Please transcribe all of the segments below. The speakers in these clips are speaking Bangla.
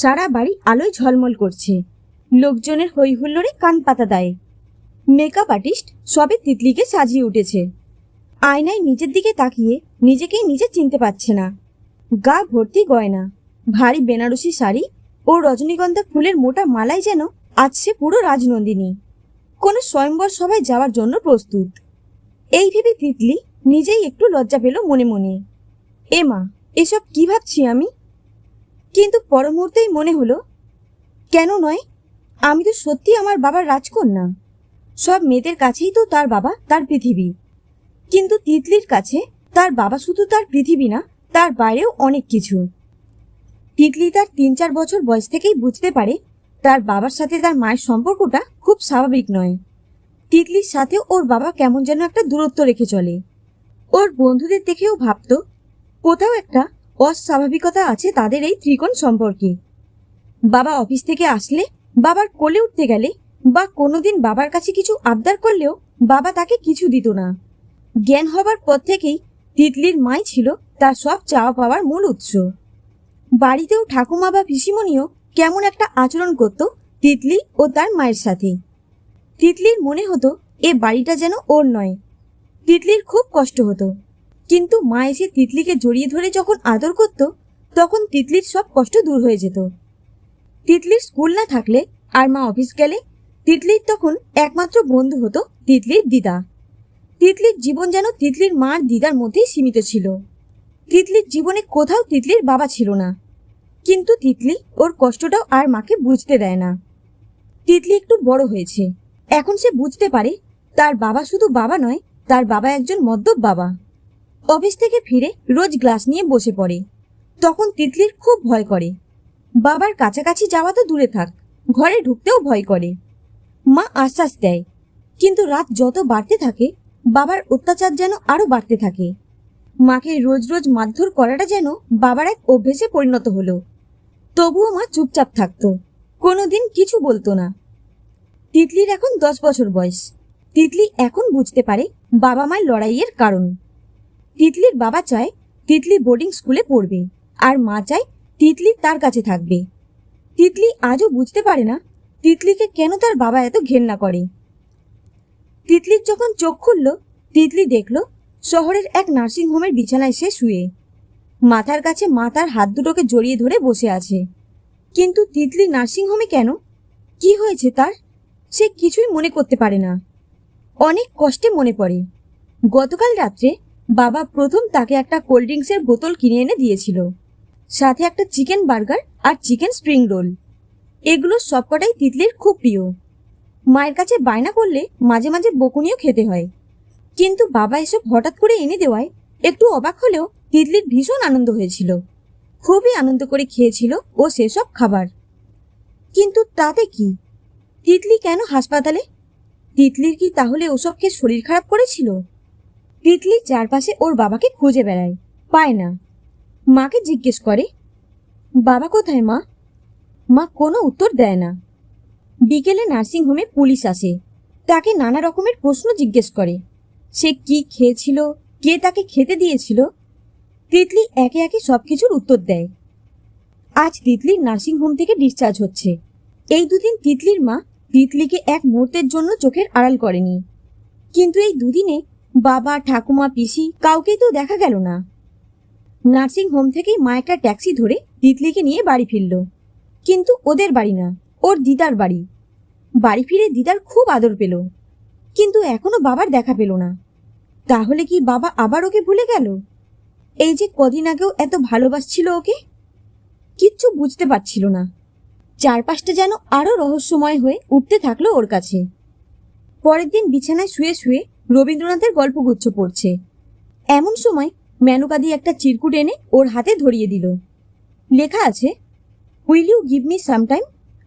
সারা বাড়ি আলোয় ঝলমল করছে। লোকজনের হই হুল্লোড়ে কান পাতা দেয়। মেকআপ আর্টিস্ট সবে তিতলিকে সাজিয়ে উঠেছে। আয়নায় নিজের দিকে তাকিয়ে নিজেকেই নিজে চিনতে পারছে না। গা ভর্তি গয়না, ভারী বেনারসি শাড়ি ও রজনীগন্ধা ফুলের মোটা মালাই যেন সে পুরো রাজনন্দিনী। কোনো স্বয়ম্বর সভায় যাওয়ার জন্য প্রস্তুত। এই ভেবে তিতলি নিজেই একটু লজ্জা পেল মনে মনে। এ মা, এসব কি ভাবছি আমি? কিন্তু পর মুহূর্তেই মনে হলো, কেন নয়? আমি তো সত্যি আমার বাবার রাজকন্যা। সব মেয়েদের কাছেই তো তার বাবা তার পৃথিবী। কিন্তু তিতলির কাছে তার বাবা শুধু তার পৃথিবী না, তার বাইরেও অনেক কিছু। তিতলি তার তিন চার বছর বয়স থেকেই বুঝতে পারে তার বাবার সাথে তার মায়ের সম্পর্কটা খুব স্বাভাবিক নয়। তিতলির সাথেও ওর বাবা কেমন যেন একটা দূরত্ব রেখে চলে। ওর বন্ধুদের দেখেও ভাবতো, কোথাও একটা অস্বাভাবিকতা আছে তাদের এই ত্রিকোণ সম্পর্কে। বাবা অফিস থেকে আসলে বাবার কোলে উঠতে গেলে বা কোনোদিন বাবার কাছে কিছু আবদার করলেও বাবা তাকে কিছু দিত না। জ্ঞান হবার পর থেকেই তিতলির মাই ছিল তার সব চাওয়া পাওয়ার মূল উৎস। বাড়িতেও ঠাকুমা বা পিসিমণিও কেমন একটা আচরণ করত তিতলি ও তার মায়ের সাথে। তিতলির মনে হতো, এ বাড়িটা যেন ওর নয়। তিতলির খুব কষ্ট হতো। কিন্তু মা এসে তিতলিকে জড়িয়ে ধরে যখন আদর করত, তখন তিতলির সব কষ্ট দূর হয়ে যেত। তিতলির স্কুল না থাকলে আর মা অফিস গেলে তিতলির তখন একমাত্র বন্ধু হতো তিতলির দিদা। তিতলির জীবন যেন তিতলির মার দিদার মধ্যেই সীমিত ছিল। তিতলির জীবনে কোথাও তিতলির বাবা ছিল না। কিন্তু তিতলি ওর কষ্টটাও আর মাকে বুঝতে দেয় না। তিতলি একটু বড় হয়েছে। এখন সে বুঝতে পারে তার বাবা শুধু বাবা নয়, তার বাবা একজন মদ্যপ বাবা। অফিস থেকে ফিরে রোজ গ্লাস নিয়ে বসে পড়ে। তখন তিতলির খুব ভয় করে। বাবার কাছাকাছি যাওয়া তো দূরে থাক, ঘরে ঢুকতেও ভয় করে। মা আশ্বাস দেয়, কিন্তু রাত যত বাড়তে থাকে, বাবার অত্যাচার যেন আরও বাড়তে থাকে। মাকে রোজ রোজ মারধর করাটা যেন বাবার এক অভ্যেসে পরিণত হলো। তবুও মা চুপচাপ থাকতো, কোনোদিন কিছু বলতো না। তিতলির এখন দশ বছর বয়স। তিতলি এখন বুঝতে পারে বাবা মায়ের লড়াইয়ের কারণ। তিতলির বাবা চায় তিতলি বোর্ডিং স্কুলে পড়বে, আর মা চায় তিতলি তার কাছে থাকবে। তিতলি আজও বুঝতে পারে না তিতলিকে কেন তার বাবা এত ঘেন্না করে। তিতলির যখন চোখ খুলল, তিতলি দেখল শহরের এক নার্সিংহোমের বিছানায় সে শুয়ে। মাথার কাছে মাথার হাত দুটোকে জড়িয়ে ধরে বসে আছে। কিন্তু তিতলি নার্সিংহোমে কেন? কি হয়েছে তার? সে কিছুই মনে করতে পারে না। অনেক কষ্টে মনে পড়ে। গতকাল রাত্রে বাবা প্রথম তাকে একটা কোল্ড ড্রিঙ্কসের বোতল কিনে এনে দিয়েছিল। সাথে একটা চিকেন বার্গার আর চিকেন স্প্রিং রোল। এগুলো সবকটাই তিতলির খুব প্রিয়। মায়ের কাছে বায়না করলে মাঝে মাঝে বকুনিও খেতে হয়। কিন্তু বাবা এসব হঠাৎ করে এনে দেওয়ায় একটু অবাক হলেও তিতলির ভীষণ আনন্দ হয়েছিল। খুবই আনন্দ করে খেয়েছিল ও সেসব খাবার। কিন্তু তাতে কি? তিতলি কেন হাসপাতালে? তিতলির কি তাহলে ওসব খেয়ে শরীর খারাপ করেছিল? তিতলি চারপাশে ওর বাবাকে খুঁজে বেড়ায়। পায় না। মাকে জিজ্ঞেস করে, বাবা কোথায় মা? মা কোনো উত্তর দেয় না। বিকেলে নার্সিংহোমে পুলিশ আসে। তাকে নানা রকমের প্রশ্ন জিজ্ঞেস করে। সে কি খেয়েছিল? কে তাকে খেতে দিয়েছিল? তিতলি একে একে সব কিছুর উত্তর দেয়। আজ তিতলির নার্সিংহোম থেকে ডিসচার্জ হচ্ছে। এই দুদিন তিতলির মা তিতলিকে এক মুহূর্তের জন্য চোখের আড়াল করেনি। কিন্তু এই দুদিনে বাবা, ঠাকুমা, পিসি, কাউকেই তো দেখা গেল না। নার্সিং হোম থেকেই মা একটা ট্যাক্সি ধরে তিতলিকে নিয়ে বাড়ি ফিরল। কিন্তু ওদের বাড়ি না, ওর দিদার বাড়ি। বাড়ি ফিরে দিদার খুব আদর পেল। কিন্তু এখনও বাবার দেখা পেল না। তাহলে কি বাবা আবার ওকে ভুলে গেল? এই যে কদিন আগেও এত ভালোবাসছিল ওকে? কিচ্ছু বুঝতে পারছিল না। চারপাশটা যেন আরও রহস্যময় হয়ে উঠতে থাকল ওর কাছে। পরের দিন বিছানায় শুয়ে শুয়ে রবীন্দ্রনাথের গল্পগুচ্ছ পড়ছে। এমন সময় মেনুকাদি একটা চিরকুট এনে ওর হাতে ধরিয়ে দিল। লেখা আছে will you give me sometime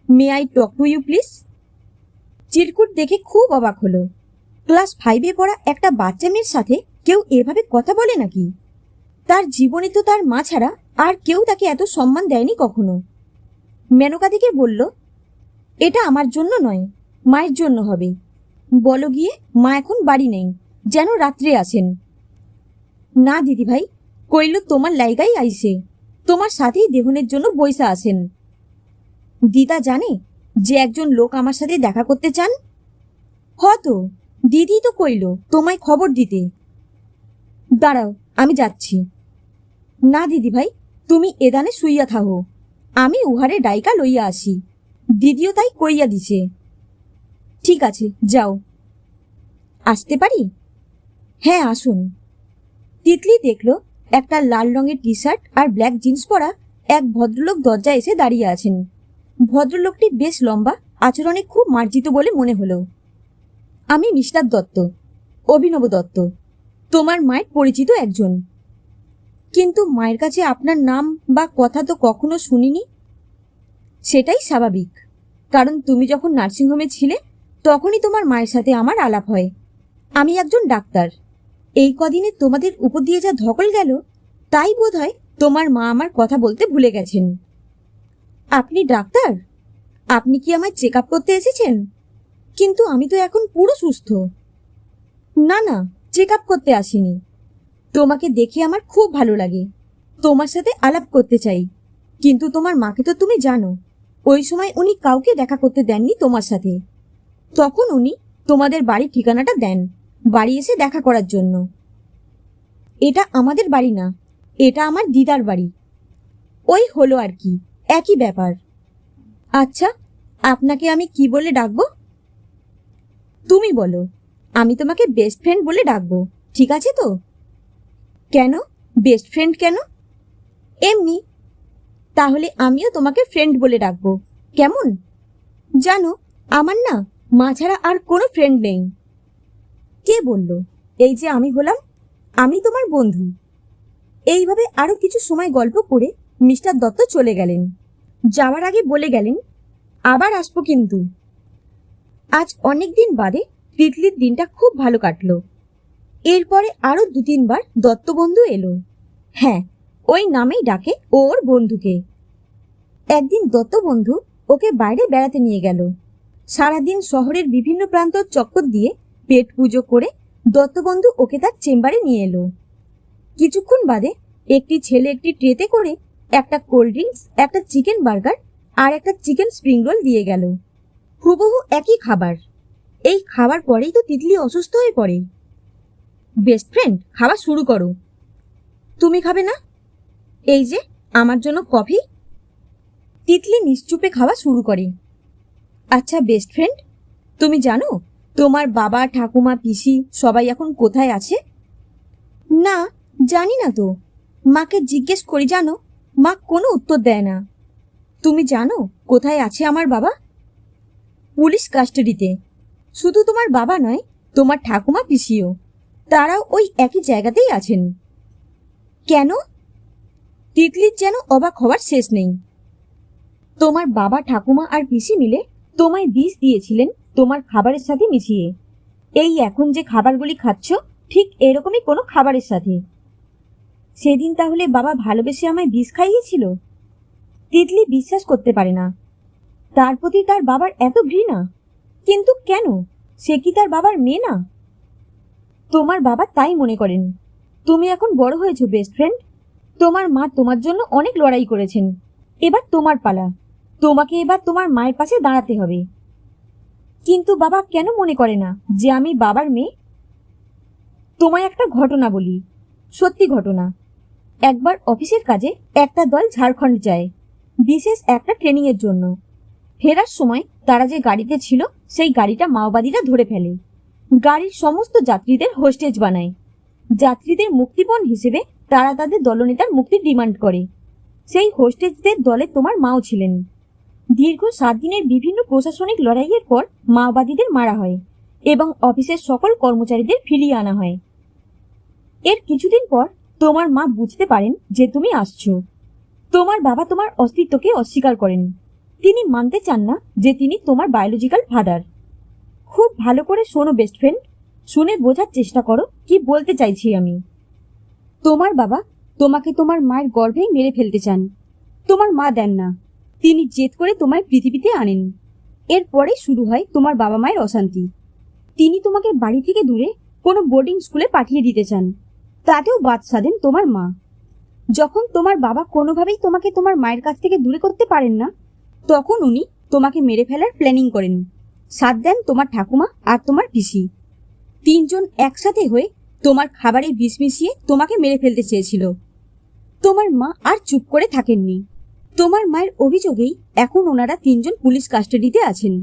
may I talk to you please চিরকুট দেখে খুব অবাক হলো। ক্লাস ফাইভে পড়া একটা বাচ্চা মেয়ের সাথে কেউ এভাবে কথা বলে নাকি? তার জীবনে তো তার মা ছাড়া আর কেউ তাকে এত সম্মান দেয়নি কখনো। মেনকাদিকে বলল, এটা আমার জন্য নয়, মায়ের জন্য হবে। বলো গিয়ে, মা এখন বাড়ি নেই, যেন রাত্রে আসেন। না দিদি ভাই কইল তোমার লাইগাই আইসে তোমার সাথেই দেহনের জন্য বইসা আসেন দিদা জানে যে একজন লোক আমার সাথে দেখা করতে চান? হয়তো দিদি তো কইল তোমায় খবর দিতে। দাঁড়াও, আমি যাচ্ছি। না দিদি ভাই তুমি এদানে শুইয়া থাকো আমি উহারে ডাইকা লইয়া আসি, দিদিও তাই কইয়া দিছে। ঠিক আছে, যাও। আসতে পারি? হ্যাঁ আসুন। তিতলি দেখল একটা লাল রঙের টি শার্ট আর ব্ল্যাক জিন্স পরা এক ভদ্রলোক দরজায় এসে দাঁড়িয়ে আছেন। ভদ্রলোকটি বেশ লম্বা, আচরণে খুব মার্জিত বলে মনে হলো। আমি মিস্টার দত্ত, অভিনব দত্ত, তোমার মায়ের পরিচিত একজন। কিন্তু মায়ের কাছে আপনার নাম বা কথা তো কখনো শুনিনি? সেটাই স্বাভাবিক, কারণ তুমি যখন নার্সিংহোমে ছিলে তখনই তোমার মায়ের সাথে আমার আলাপ হয়। আমি একজন ডাক্তার। এই কদিনে তোমাদের উপর দিয়ে যা ধকল গেল, তাই বোধ হয় তোমার মা আমার কথা বলতে ভুলে গেছেন। আপনি ডাক্তার? আপনি কি আমায় চেক আপ করতে এসেছেন? কিন্তু আমি তো এখন পুরো সুস্থ। না না চেক আপ করতে আসিনি। তোমাকে দেখে আমার খুব ভালো লাগে। তোমার সাথে আলাপ করতে চাই। কিন্তু তোমার মাকে তো তুমি জানো। ওই সময় উনি কাউকে দেখা করতে দেননি তোমার সাথে। তখন উনি তোমাদের বাড়ির ঠিকানাটা দেন, বাড়ি এসে দেখা করার জন্য। এটা আমাদের বাড়ি না, এটা আমার দিদার বাড়ি। ওই হলো আর কি, একই ব্যাপার। আচ্ছা আপনাকে আমি কি বলে ডাকবো? তুমি বলো, আমি তোমাকে বেস্ট ফ্রেন্ড বলে ডাকবো, ঠিক আছে তো? কেন? বেস্ট ফ্রেন্ড কেন? এমনি। তাহলে আমিও তোমাকে ফ্রেন্ড বলে ডাকবো, কেমন? জানো, আমার না মা ছাড়া আর কোনো ফ্রেন্ড নেই। কে বলল? এই যে আমি হলাম, আমি তোমার বন্ধু। এইভাবে আরও কিছু সময় গল্প করে মিস্টার দত্ত চলে গেলেন। যাওয়ার আগে বলে গেলেন, আবার আসব কিন্তু। আজ অনেক দিন বাদে তিতলির দিনটা খুব ভালো কাটলো। এরপরে আরও দু তিনবার দত্তবন্ধু এলো। হ্যাঁ ওই নামেই ডাকে ওর বন্ধুকে। একদিন দত্তবন্ধু ওকে বাইরে বেড়াতে নিয়ে গেল। সারাদিন শহরের বিভিন্ন প্রান্ত চক্কর দিয়ে পেট পুজো করে দত্তবন্ধু ওকে তার চেম্বারে নিয়ে এলো। কিছুক্ষণ বাদে একটি ছেলে একটি ট্রেতে করে একটা কোল্ড ড্রিঙ্কস, একটা চিকেন বার্গার আর একটা চিকেন স্প্রিং রোল দিয়ে গেল। হুবহু একই খাবার। এই খাবার পরেই তো তিতলি অসুস্থ হয়ে পড়ে। বেস্ট ফ্রেন্ড, খাওয়া শুরু করো। তুমি খাবে না? এই যে, আমার জন্য কফি। তিতলি নিশ্চুপে খাওয়া শুরু করে। আচ্ছা বেস্ট ফ্রেন্ড তুমি জানো তোমার বাবা, ঠাকুমা, পিসি সবাই এখন কোথায় আছে? না, জানি না তো। মাকে জিজ্ঞেস করি, জানো? মা কোনো উত্তর দেয় না। তুমি জানো কোথায় আছে আমার বাবা? পুলিশ কাস্টাডিতে। শুধু তোমার বাবা নয়, তোমার ঠাকুমা, পিসিও। তারাও ওই একই জায়গাতেই আছেন। কেন? তিতলির যেন অবাক হওয়ার শেষ নেই। তোমার বাবা, ঠাকুমা আর পিসি মিলে তোমায় বিষ দিয়েছিলেন তোমার খাবারের সাথে মিশিয়ে। এই এখন যে খাবারগুলি খাচ্ছ, ঠিক এরকমই কোনো খাবারের সাথে। সেদিন তাহলে বাবা ভালোবেসে আমায় বিষ খাইয়েছিল? তিতলি বিশ্বাস করতে পারে না। তার প্রতি তার বাবার এত ঘৃণা। কিন্তু কেন? সে কি তার বাবার মেয়ে না? তোমার বাবা তাই মনে করেন। তুমি এখন বড় হয়েছো বেস্ট ফ্রেন্ড তোমার মা তোমার জন্য অনেক লড়াই করেছেন। এবার তোমার পালা। তোমাকে এবার তোমার মায়ের পাশে দাঁড়াতে হবে। কিন্তু বাবা কেন মনে করে না যে আমি বাবার মেয়ে? তোমায় একটা ঘটনা বলি, সত্যি ঘটনা। একবার অফিসের কাজে একটা দল ঝাড়খণ্ড যায়, বিশেষ একটা ট্রেনিংয়ের জন্য। ফেরার সময় তারা যে গাড়িতে ছিল, সেই গাড়িটা মাওবাদীরা ধরে ফেলে। গাড়ির সমস্ত যাত্রীদের হোস্টেজ বানায়। যাত্রীদের মুক্তিপণ হিসেবে তারা তাদের দলনেতার মুক্তি ডিমান্ড করে। সেই হোস্টেজদের দলে তোমার মাও ছিলেন। দীর্ঘ সাত দিনের বিভিন্ন প্রশাসনিক লড়াইয়ের পর মাওবাদীদের মারা হয় এবং অফিসের সকল কর্মচারীদের ফিরিয়ে আনা হয়। এর কিছুদিন পর তোমার মা বুঝতে পারেন যে তুমি আসছো। তোমার বাবা তোমার অস্তিত্বকে অস্বীকার করেন। তিনি মানতে চান না যে তিনি তোমার বায়োলজিক্যাল ফাদার খুব ভালো করে শোনো বেস্ট ফ্রেন্ড শুনে বোঝার চেষ্টা করো কি বলতে চাইছি আমি। তোমার বাবা তোমাকে তোমার মায়ের গর্ভেই মেরে ফেলতে চান। তোমার মা দেন না। তিনি জেদ করে তোমায় পৃথিবীতে আনেন। এরপরে শুরু হয় তোমার বাবা মায়ের অশান্তি। তিনি তোমাকে বাড়ি থেকে দূরে কোনো বোর্ডিং স্কুলে পাঠিয়ে দিতে চান। তাতেও বাদ সাধেন তোমার মা। যখন তোমার বাবা কোনোভাবেই তোমাকে তোমার মায়ের কাছ থেকে দূরে করতে পারেন না, তখন উনি তোমাকে মেরে ফেলার প্ল্যানিং করেন। সাথ দেন তোমার ঠাকুমা আর তোমার পিসি। তিনজন একসাথে হয়ে তোমার খাবারে বিষ মিশিয়ে তোমাকে মেরে ফেলতে চেয়েছিল। তোমার মা আর চুপ করে থাকেননি। তোমার মায়ের অভিযোগেই এখন ওনারা তিনজন পুলিশ কাস্টাডিতে আছেন।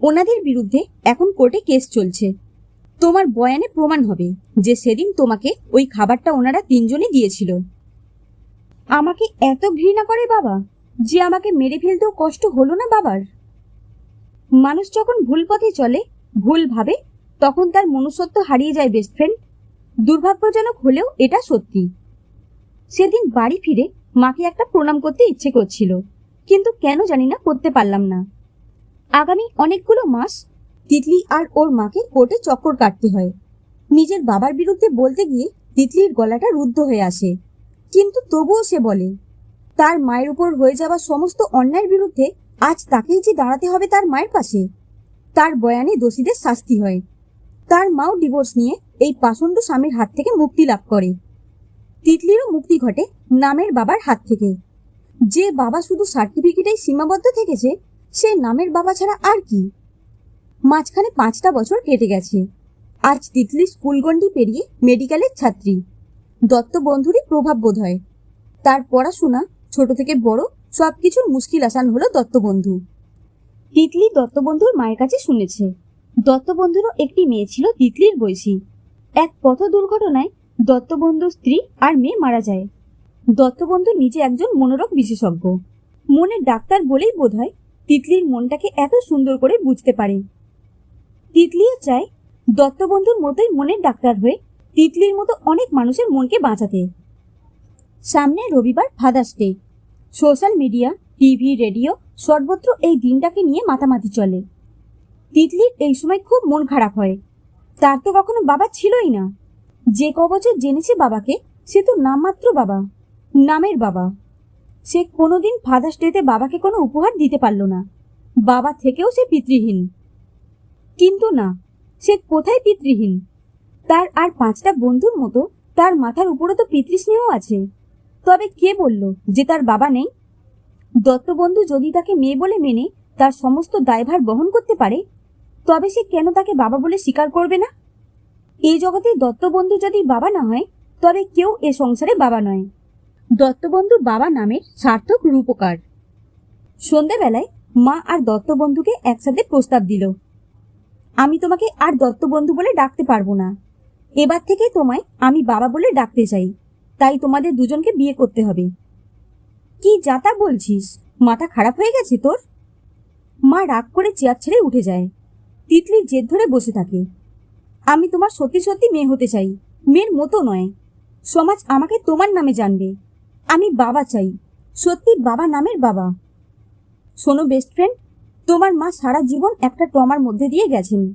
ওনাদের বিরুদ্ধে এখন কোর্টে কেস চলছে। তোমার বয়ানে প্রমাণ হবে যে সেদিন তোমাকে ওই খাবারটা ওনারা তিনজনই দিয়েছিল। আমাকে এত ঘৃণা করে বাবা, যে আমাকে মেরে ফেলতেও কষ্ট হলো না বাবার? মানুষ যখন ভুল পথে চলে, ভুল ভাবে, তখন তার মনুষ্যত্ব হারিয়ে যায় বেস্ট ফ্রেন্ড দুর্ভাগ্যজনক হলেও এটা সত্যি। সেদিন বাড়ি ফিরে মাকে একটা প্রণাম করতে ইচ্ছে করছিল, কিন্তু কেন জানি না করতে পারলাম না। আগামী অনেকগুলো মাস তিতলি আর ওর মাকে কোর্টে চক্কর কাটতে হয়। নিজের বাবার বিরুদ্ধে বলতে গিয়ে তিতলির গলাটা রুদ্ধ হয়ে আসে, কিন্তু তবুও সে বলে, তার মায়ের উপর হয়ে যাওয়া সমস্ত অন্যায়ের বিরুদ্ধে আজ তাকেই যে দাঁড়াতে হবে তার মায়ের পাশে, তার বয়ানে দোষীদের শাস্তি হয়। তার মাও ডিভোর্স নিয়ে এই পাষণ্ড স্বামীর হাত থেকে মুক্তি লাভ করে। তিতলিরও মুক্তি ঘটে নামের বাবার হাত থেকে যে বাবা শুধু সার্টিফিকেটেই সীমাবদ্ধ থেকেছে, সে নামের বাবা ছাড়া আর কি? মাঝখানে পাঁচটা বছর কেটে গেছে। আজ তিতলি স্কুলগণ্ডি পেরিয়ে মেডিকেলের ছাত্রী। দত্ত বন্ধুরই প্রভাব বোধ হয় তার পড়াশোনা, ছোট থেকে বড় সব কিছুর মুশকিল আসান হলো দত্তবন্ধু। তিতলি দত্তবন্ধুর মায়ের কাছে শুনেছে। দত্তবন্ধুরও একটি মেয়ে ছিল তিতলির বয়সী। এক পথ দুর্ঘটনায় দত্তবন্ধুর স্ত্রী আর মেয়ে মারা যায়। দত্তবন্ধু নিজে একজন মনোরোগ বিশেষজ্ঞ। মনের ডাক্তার বলেই বোধ হয় তিতলির মনটাকে এত সুন্দর করে বুঝতে পারে। তিতলিও চায় দত্তবন্ধুর মতোই মনের ডাক্তার হয়ে তিতলির মতো অনেক মানুষের মনকে বাঁচাতে। সামনে রবিবার Father's Day. Social media, TV, radio সর্বত্র এই দিনটাকে নিয়ে মাতামাতি চলে। তিতলির এই সময় খুব মন খারাপ হয়। তার তো কখনো বাবা ছিলই না। যে ক বছর জেনেছে বাবাকে, সে তো নামমাত্র বাবা। নামের বাবা। সে কোনোদিন ফাদার্স ডেতে বাবাকে কোনো উপহার দিতে পারল না। বাবা থেকেও সে পিতৃহীন। কিন্তু না, সে কোথায় পিতৃহীন? তার আর পাঁচটা বন্ধুর মতো তার মাথার উপরে তো পিতৃস্নেহ আছে। তবে কে বলল যে তার বাবা নেই? দত্তবন্ধু যদি তাকে মেয়ে বলে মেনে তার সমস্ত দায়ভার বহন করতে পারে, তবে সে কেন তাকে বাবা বলে স্বীকার করবে না? এই জগতে দত্তবন্ধু যদি বাবা না হয়, তবে কেউ এ সংসারে বাবা নয়। দত্তবন্ধু বাবা নামের সার্থক রূপকার। সন্ধেবেলায় মা আর দত্তবন্ধুকে একসাথে প্রস্তাব দিল। আমি তোমাকে আর দত্তবন্ধু বলে ডাকতে পারব না। এবার থেকে তোমায় আমি বাবা বলে ডাকতে চাই। তাই তোমাদের দুজনকে বিয়ে করতে হবে। কি যাতা বলছিস? মাথা খারাপ হয়ে গেছে তোর? মা রাগ করে চেয়ার ছেড়ে উঠে যায়। তিতলি জেদ ধরে বসে থাকে। আমি তোমার সত্যি সত্যি মেয়ে হতে চাই। মেয়ের মতো নয়। সমাজ আমাকে তোমার নামে জানবে। আমি বাবা চাই। সত্যি বাবা নামের বাবা। শোনো বেস্ট ফ্রেন্ড তোমার মা সারা জীবন একটা ট্রমার মধ্যে দিয়ে গেছেন।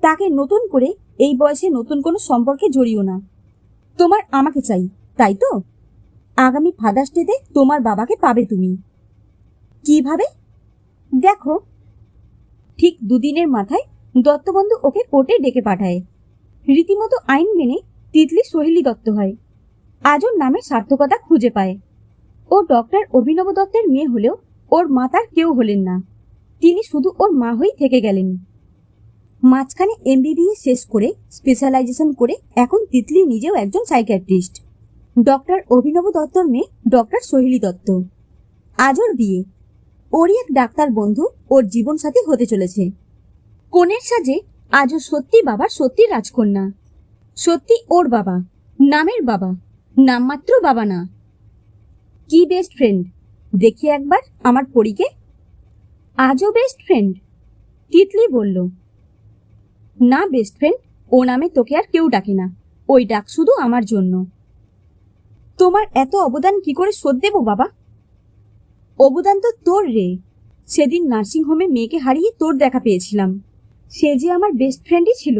তাকে নতুন করে এই বয়সে নতুন কোনো সম্পর্কে জড়িও না। তোমার আমাকে চাই, তাই তো? আগামী ফাদার্স ডেতে তোমার বাবাকে পাবে তুমি। কীভাবে? দেখো। ঠিক দুদিনের মাথায় দত্তবন্ধু ওকে কোর্টে ডেকে পাঠায়। রীতিমতো আইন মেনে তিতলি সোহেলি দত্ত হয়। আজও নামের সার্থকতা খুঁজে পায়। ও ডক্টর অভিনব দত্তের মেয়ে হলেও ওর মা তার কেউ হলেন না। তিনি শুধু ওর মা হয়েই থেকে গেলেন। মাঝখানে এমবিবিএস শেষ করে স্পেশালাইজেশন করে এখন তিতলি নিজেও একজন সাইকিয়াট্রিস্ট ডক্টর অভিনব দত্তর মেয়ে ডক্টর সোহেলি দত্ত। আজর বিয়ে। ওরই এক ডাক্তার বন্ধু ওর জীবনসাথী হতে চলেছে। কনের সাজে আজও সত্যি বাবার সত্যি রাজকন্যা। সত্যি ওর বাবা, নামের বাবা। নামমাত্র বাবা না। কি বেস্ট ফ্রেন্ড দেখি একবার আমার পরীকে। আজও বেস্ট ফ্রেন্ড তিতলি বলল, না বেস্ট ফ্রেন্ড ও নামে তোকে আর কেউ ডাকে না। ওই ডাক শুধু আমার জন্য। তোমার এত অবদান কি করে শোধ দেবো বাবা? অবদান তো তোর রে। সেদিন নার্সিং হোমে মেয়েকে হারিয়ে তোর দেখা পেয়েছিলাম। সে যে আমার বেস্ট ফ্রেন্ডই ছিল।